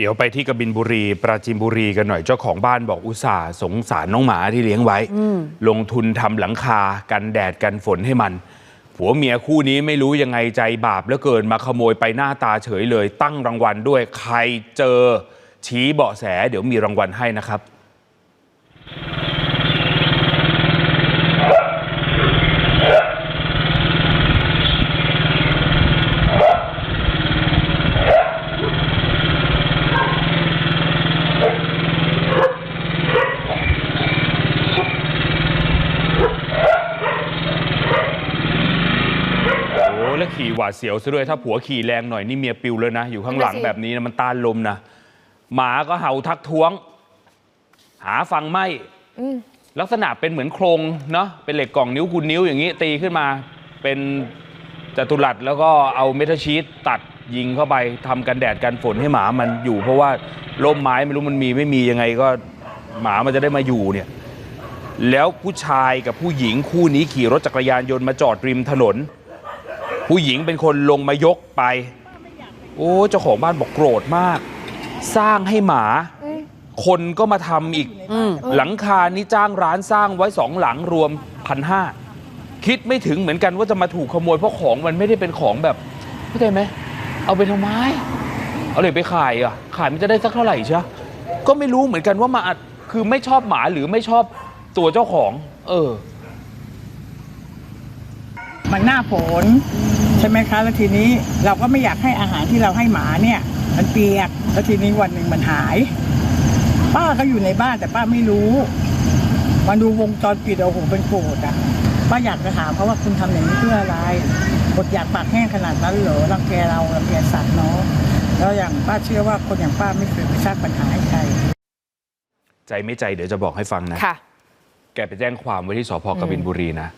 เดี๋ยวไปที่กบินบุรี ปราจีนบุรีกันหน่อยเจ้าของบ้านบอกอุตส่าห์สงสารน้องหมาที่เลี้ยงไว้ ลงทุนทำหลังคากันแดดกันฝนให้มัน ผัวเมียคู่นี้ไม่รู้ยังไงใจบาปแล้วเกินมาขโมยไปหน้าตาเฉยเลย ตั้งรางวัลด้วยใครเจอชี้เบาะแส เดี๋ยวมีรางวัลให้นะครับ แล้วขี่หวาดเสียวซะด้วยถ้าผัวขี่แรงหน่อยนี่เมียปิวเลยนะ อยู่ข้างหลังนั่นน่ะสิ แบบนี้นะมันต้านลมนะ หมาก็เห่าทักท้วง หาฟังไม่ ลักษณะเป็นเหมือนโครงเนาะเป็นเหล็กกล่องนิ้วคูณนิ้วอย่างนี้ ตีขึ้นมาเป็นจัตุรัสแล้วก็เอาเมทัลชีตตัดยิงเข้าไปทำกันแดดกันฝนให้หมามันอยู่ เพราะว่าร่มไม้ไม่รู้มันมีไม่มียังไงก็หมามันจะได้มาอยู่เนี่ย แล้วผู้ชายกับผู้หญิงคู่นี้ขี่รถจักรยานยนต์มาจอดริมถนน ผู้หญิงเป็นคนลงมายกไป โอ้เจ้าของบ้านบอกโกรธมาก สร้างให้หมา คนก็มาทำอีก หลังคานี้จ้างร้านสร้างไว้สองหลังรวมพันห้าคิดไม่ถึงเหมือนกันว่าจะมาถูกขโมยเพราะของมันไม่ได้เป็นของแบบเข้าใจไหมเอาไปทำไมเอาเลยไปขายอะ ขายมันจะได้สักเท่าไหร่เชียวก็ไม่รู้เหมือนกันว่ามาคือไม่ชอบหมาหรือไม่ชอบตัวเจ้าของ เออ มันหน้าฝนใช่ไหมคะ แล้วทีนี้เราก็ไม่อยากให้อาหารที่เราให้หมาเนี่ย มันเปียกแล้วทีนี้วันหนึ่งมันหาย ป้าก็อยู่ในบ้านแต่ป้าไม่รู้มาดูวงจรปิดโอ้โหเป็นโกรธอะป้าอยากจะถามเขาว่าคุณทำอย่างนี้เพื่ออะไรกดอยากปากแห้งขนาดนั้นเหรอรังแกเรารังแกสัตว์เนาะแล้วอย่างป้าเชื่อว่าคนอย่างป้าไม่เคยไปสร้างปัญหาให้ใคร ใจไม่ใจเดี๋ยวจะบอกให้ฟังนะค่ะแกไปแจ้งความไว้ที่สพกบินบุรีนะ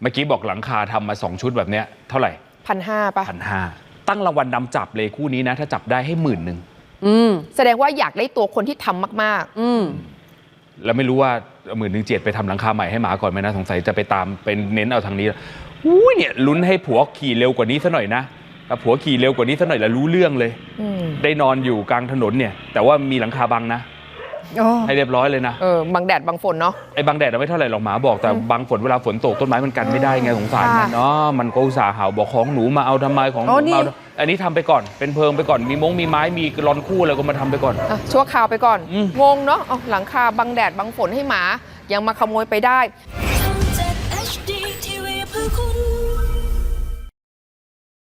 เมื่อกี้บอกหลังคาทำมาสองชุดแบบเนี้ยเท่าไหร่พันห้าป่ะ พันห้าตั้งรางวัลนำจับเลยคู่นี้นะ ถ้าจับได้ให้หมื่นหนึ่งอืม แสดงว่าอยากได้ตัวคนที่ทำมาก ๆ อืม แล้วไม่รู้ว่าหมื่นหนึ่งเจ็ดไปทำหลังคาใหม่ให้หมาก่อนไหมนะสงสัยจะไปตามเป็นเน้นเอาทางนี้อุ้ยเนี่ยลุ้นให้ผัวขี่เร็วกว่านี้ซะหน่อยนะถ้าผัวขี่เร็วกว่านี้ซะหน่อยแล้วรู้เรื่องเลย อืม ได้นอนอยู่กลางถนนเนี่ย แต่ว่ามีหลังคาบังนะ ให้เรียบร้อยเลยนะเออบังแดดบังฝนเนาะไอ้บังแดดเอาไม่เท่าไหร่หรอกหมาบอกแต่บางฝนเวลาฝนตกต้นไม้มันกันไม่ได้ไงสงสารมันค่ะเนาะมันก็อุตส่าห์เห่าบอกของหนูมาเอาทำไมของหนูอ๋อนี่มาเอาอันนี้ทำไปก่อนเป็นเพิงไปก่อนมีมงมีไม้มีกรอนคู่อะไรก็มาทำไปก่อนอะชั่วคราวไปก่อนอืมงงเนาะเอาหลังคาบังแดดบังฝนให้หมายังมาขโมยไปได้